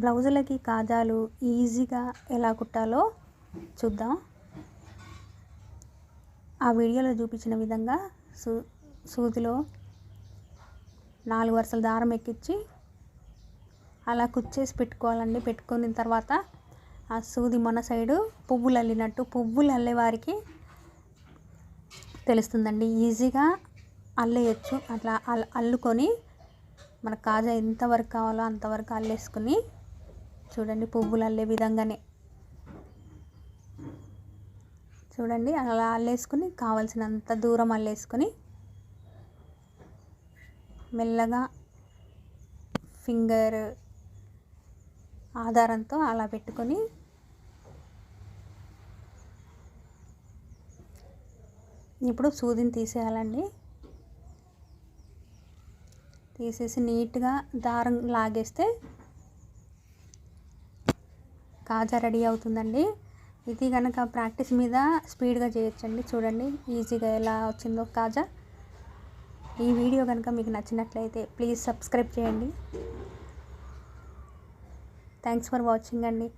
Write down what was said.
బ్లౌజులకి కాజాలు ఈజీగా ఎలా కుట్టాలో చూద్దాం. ఆ వీడియోలో చూపించిన విధంగా సూ సూదిలో నాలుగు వరుసల దారం ఎక్కించి అలా కుచ్చేసి పెట్టుకోవాలండి. పెట్టుకున్న తర్వాత ఆ సూది మన సైడు పువ్వులు అల్లినట్టు పువ్వులు అల్లేవారికి తెలుస్తుందండి. ఈజీగా అల్లేయచ్చు. అట్లా అల్ అల్లుకొని మన కాజా ఎంతవరకు కావాలో అంతవరకు అల్లేసుకుని చూడండి పువ్వులు అల్లే విధంగానే. చూడండి అలా అల్లేసుకుని కావలసినంత దూరం అల్లేసుకొని మెల్లగా ఫింగర్ ఆధారంతో అలా పెట్టుకొని ఇప్పుడు సూదిని తీసేయాలండి. తీసేసి నీట్గా దారం లాగేస్తే కాజా రెడీ అవుతుందండి. ఇది కనుక ప్రాక్టీస్ మీద స్పీడ్గా చేయొచ్చండి. చూడండి ఈజీగా ఎలా వచ్చిందో కాజా. ఈ వీడియో కనుక మీకు నచ్చినట్లయితే ప్లీజ్ సబ్స్క్రైబ్ చేయండి. థ్యాంక్స్ ఫర్ వాచింగ్ అండి.